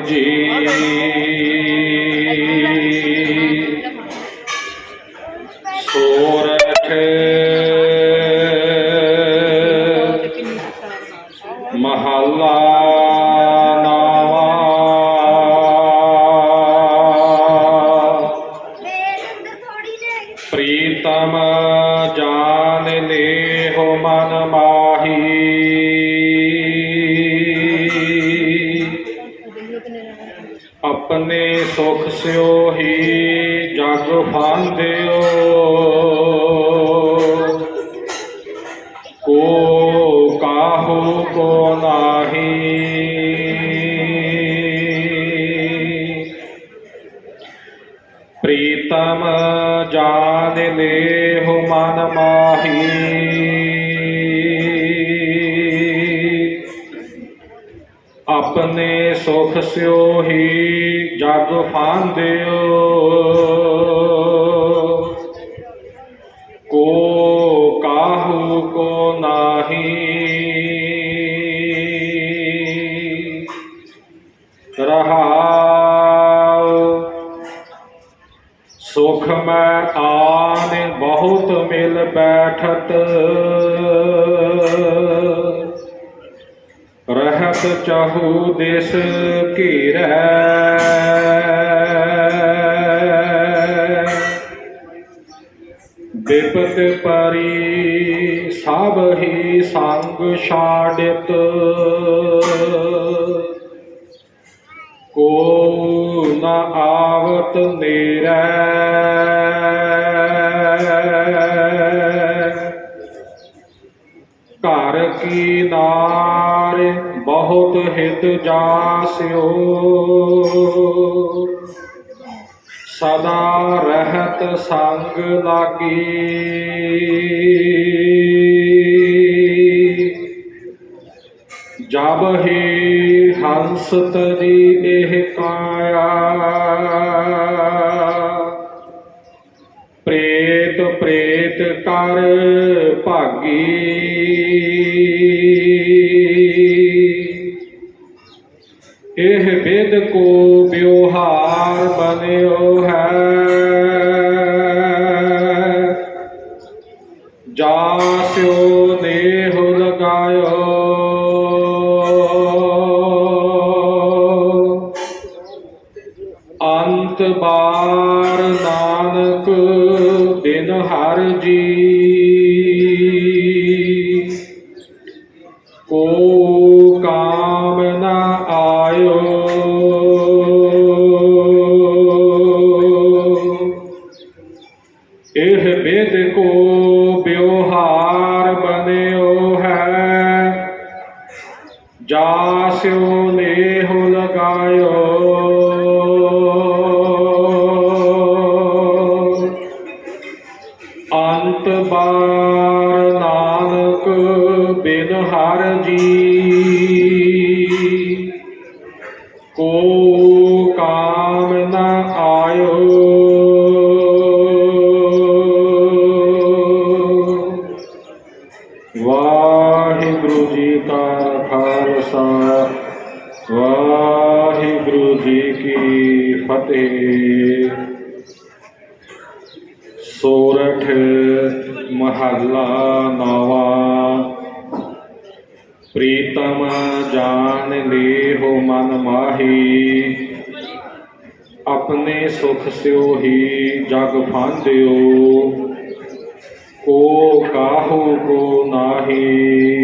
ਜੀ। ਸੋਰਠ ਮਹੱਲਾ ਨਾਵਾ। ਪ੍ਰੀਤਮ ਜਾਨ ਲੇਹੁ ਮਨ ਮਾਹੀ ਆਪਣੇ ਸੁਖ ਸਿਓ ਹੀ ਜਗ ਫਾਂਦਿਓ ਕੋ ਕਾਹੂ ਕੋ ਨਾਹੀ। ਪ੍ਰੀਤਮ ਜਾਨ ਲੇਹੁ ਮਨ ਮਾਹੀ। ਆਪਣੇ ਸੁਖ ਸਿਓ ਹੀ ਜਗ ਫਾਂਦਿਓ ਕੋ ਕਾਹੂ ਕੋ ਨਾਹੀ। ਰਹਾਉ। ਸੁਖ ਮੈਂ ਆਨ ਬਹੁਤ ਮਿਲ ਬੈਠਤ। ਰਹਿਤ ਚਾਹੂ ਦਿਸ ਘੇਰੈ। ਬਿਪਤ ਪਰੀ ਸਭ ਹੀ ਸੰਗ ਛਾੜਿਤ। ਕੋ ਨਾ ਆਵਤ ਨੇਰੈ। ਘਰ ਕੀ ਨਾਰ ਬਹੁਤ ਹਿਤ ਜਾਸਿਓ। ਸਦਾ ਰਹਤ ਸੰਗ ਲਾਗੀ। ਜਬ ਹੀ ਹੰਸ ਤਰੀ ਇਹ ਕਾਇਆ, ਪ੍ਰੇਤ ਪ੍ਰੇਤ ਕਰ ਭਾਗੀ। ਵਿਦ ਕੋ ਵਿਵਹਾਰ ਬਨਿਓ ਹੈ। ਜਾਸਿਓ ਦੇਹ ਲਗਾਇਓ। ਅੰਤ ਬਾਰ ਨਾਨਕ ਬਿਨ ਹਰ ਜੀ। ਕੋ ਬਿਦ ਕੋ ਵਿਵਹਾਰ ਬਨਿਓ ਹੈ। ਜਾਸਿਓ ਲੇਹੁ ਲਗਾਇਓ। ਅੰਤ ਬਾਰ ਨਾਨਕ ਬਿਨ ਹਰ ਜੀ। ਕੋ ਕਾਮ ਨ ਵਾਹਿਗੁਰੂ ਜੀ ਕਾ ਖਾਲਸਾ, ਵਾਹਿਗੁਰੂ ਜੀ ਕੀ ਫਤਿਹ। ਸੋਰਠ ਮਹੱਲਾ ਨਵਾਂ, ਪ੍ਰੀਤਮ ਜਾਨ ਲੀਹੋ ਮਨ ਮਾਹੀ, ਆਪਣੇ ਸੁਖ ਸਿਓ ਹੀ ਜਗ ਫਾਂਦਿਓ। ਕੋ ਕਾਹੂ ਕੋ ਨਾਹੀ।